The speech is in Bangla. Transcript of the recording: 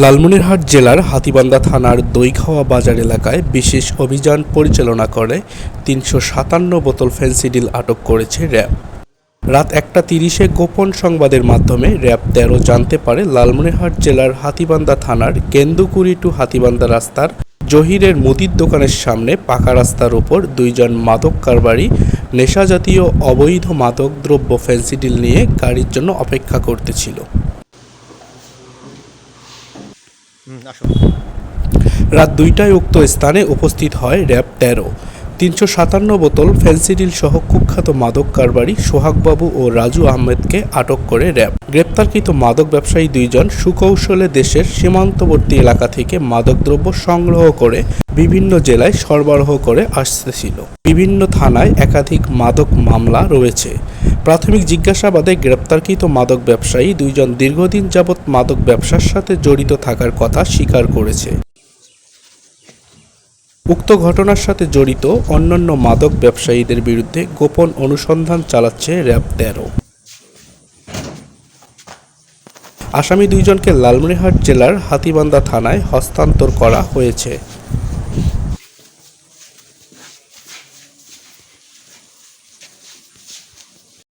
লালমনিরহাট জেলার হাতীবান্ধা থানার দইখাওয়া বাজার এলাকায় বিশেষ অভিযান পরিচালনা করে তিনশো সাতান্ন বোতল ফেন্সিডিল আটক করেছে র্যাব। রাত একটা তিরিশে গোপন সংবাদের মাধ্যমে র্যাব তেরো জানতে পারে লালমনিরহাট জেলার হাতীবান্ধা থানার কেন্দুকুড়ি টু হাতীবান্ধা রাস্তার জহিরের মুদির দোকানের সামনে পাকা রাস্তার ওপর দুইজন মাদক কারবারি, নেশাজাতীয় অবৈধ মাদক দ্রব্য ফেন্সিডিল নিয়ে গাড়ির জন্য অপেক্ষা করতেছিল। রাত দুইটায় উক্ত স্থানে উপস্থিত হয় র্যাব তেরো। তিনশো সাতান্ন বোতল ফেন্সিডিল সহ কুখ্যাত মাদক কারবারি সোহাগবাবু ও রাজু আহমেদকে আটক করে র্যাব। গ্রেপ্তারকৃত মাদক ব্যবসায়ী দুইজন সুকৌশলে দেশের সীমান্তবর্তী এলাকা থেকে মাদকদ্রব্য সংগ্রহ করে বিভিন্ন জেলায় সরবরাহ করে আসতেছিল। বিভিন্ন থানায় একাধিক মাদক মামলা রয়েছে। প্রাথমিক জিজ্ঞাসাবাদে গ্রেপ্তারকৃত মাদক ব্যবসায়ী দুইজন দীর্ঘদিন যাবৎ মাদক ব্যবসার সাথে জড়িত থাকার কথা স্বীকার করেছে। উক্ত ঘটনার সাথে জড়িত অন্যান্য মাদক ব্যবসায়ীদের বিরুদ্ধে গোপন অনুসন্ধান চালাচ্ছে র্যাব তেরো। আসামি দুইজনকে লালমনিরহাট জেলার হাতীবান্ধা থানায় হস্তান্তর করা হয়েছে।